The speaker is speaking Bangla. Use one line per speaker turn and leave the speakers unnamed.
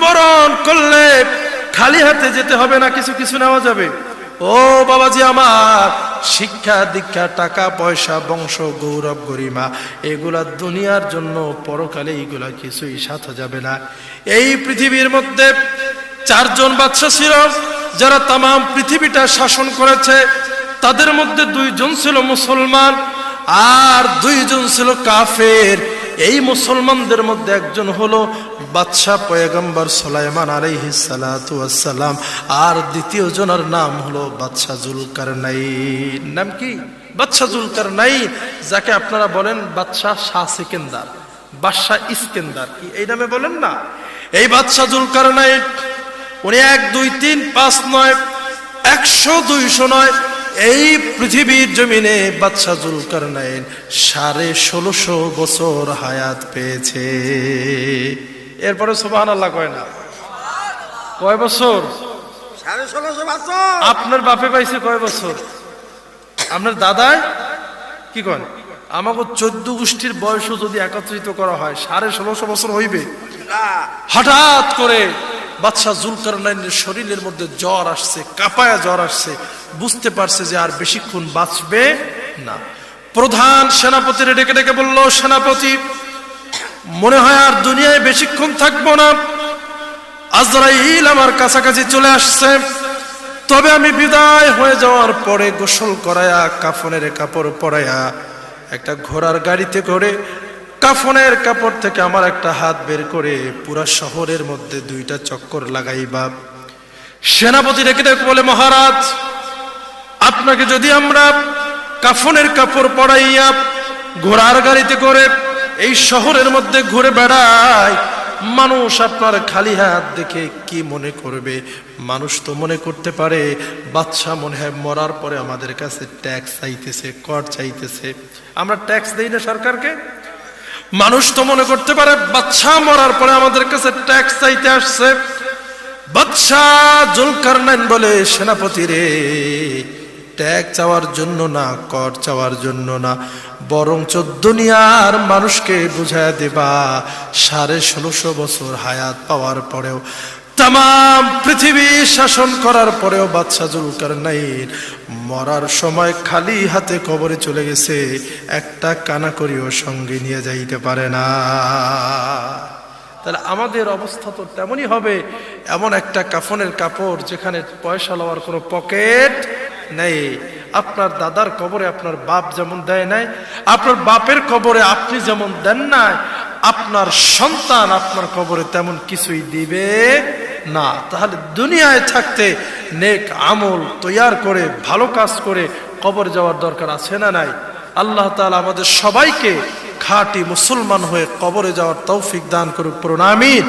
মৃত্যুবরণ করলে খালি হাতে যেতে হবে না, কিছু কিছু নেওয়া যাবে। ও বাবাজি আমার, শিক্ষা দীক্ষা, টাকা পয়সা, বংশ, গৌরব, গরিমা, এগুলা দুনিয়ার জন্য পরকালে এইগুলা কিছুই সাথে যাবে না। এই পৃথিবীর মধ্যে চারজন বাদশা ছিল, যারা তাম পৃথিবীটা শাসন করেছে। তাদের মধ্যে দুইজন ছিল মুসলমান, আর দুইজন ছিল কাফের। এই মুসলমানদের মধ্যে একজন হলো বাদশাহ পয়গম্বর সুলাইমান আলাইহিস সালাতু ওয়াসসালাম। আর দ্বিতীয় জনের নাম হলো বাদশাহ জুলকারনাইন। নাম কি? বাদশাহ জুলকারনাইন, যাকে আপনারা বলেন বাদশাহ শাহ সিকেন্দার, বাদশাহ ইস্কেন্দার। কি এই নামে বলেন না? এই বাদশাহ জুলকারনাইন, উনি এক, দুই, তিন, পাঁচ, নয়, একশো, দুইশো নয় এই পৃথিবীর জমিনে বাদশাহ জুলকারনাইন সাড়ে ষোলোশো বছর হায়াত পেয়েছে। এরপরে সুবাহ আল্লাহ কয় না। কয় বছর? আপনার বাপে পাইছে কয় বছর? আপনার দাদায় কি কন আমাকে চোদ্দ গোষ্ঠীর বয়সও যদি একত্রিত করা হয় সাড়ে ষোলোশো বছর হইবে। হঠাৎ করে বাদশাহ জুলকারনাইনের শরীরের মধ্যে জ্বর আসছে, কাপায়া জ্বর আসছে, বুঝতে পারছে যে আর বেশিক্ষণ বাঁচবে না। প্রধান সেনাপতির ডেকে ডেকে বলল, সেনাপতি, মনে হয় আর দুনিয়ায় বেশিক্ষণ থাকব না। আজরাইল আমার কাছাকাছি চলে আসছে। তবে আমি বিদায় হয়ে যাওয়ার পরে গোসল করায়া, কাফনের কাপড় পরায়া, একটা ঘোড়ার গাড়িতে করে কাফনের কাপড় থেকে আমার একটা হাত বের করে পুরা শহরের মধ্যে দুইটা চক্কর লাগাইবা। সেনাপতি রেখে দেখ বলে, মহারাজ, আপনাকে যদি আমরা কাফনের কাপড় পরাইয়া ঘোড়ার গাড়িতে করে এই শহরের মধ্যে ঘুরে বেড়াই, মানুষ আপনার খালি হাত দেখে কি মনে করবে? মানুষ তো মনে করতে পারে বাচ্চা মনে হয় মরার পরে আমাদের কাছে ট্যাক্স চাইতেছে, কর চাইতেছে। আমরা ট্যাক্স দেই না সরকারকে? মানুষ তো মনে করতে পারে বাচ্চা মরার পরে আমাদের কাছে ট্যাক্স চাইতে আসছে। বাদশা জুলকার বলে, সেনাপতি রে ট্যাগ চাওয়ার জন্য না, কর চাওয়ার জন্য না বরং দুনিয়ার মানুষকে বুঝায় দেবা, সাড়ে ষোলোশো বছর হায়াত পাওয়ার পরেও তাম শাসন করার পরেও বাদশা জুলকার নাইন মরার সময় খালি হাতে কবরে চলে গেছে, একটা কানা করিও সঙ্গে নিয়ে যাইতে পারে না। তাহলে আমাদের অবস্থা তো তেমনই হবে, এমন একটা কাফনের কাপড় যেখানে পয়সা লওয়ার কোনো পকেট নেই। আপনার দাদার কবরে আপনার বাপ যেমন দেয় নাই, আপনার বাপের কবরে আপনি যেমন দেন নাই, আপনার সন্তান আপনার কবরে তেমন কিছুই দিবে না, তাহলে দুনিয়ায় থাকতে নেক আমল তৈয়ার করে, ভালো কাজ করে কবর যাওয়ার দরকার আছে না নাই? আল্লাহ তালা আমাদের সবাইকে খাটি মুসলমান হয়ে কবরে যাওয়ার তৌফিক দান করুক প্রণামী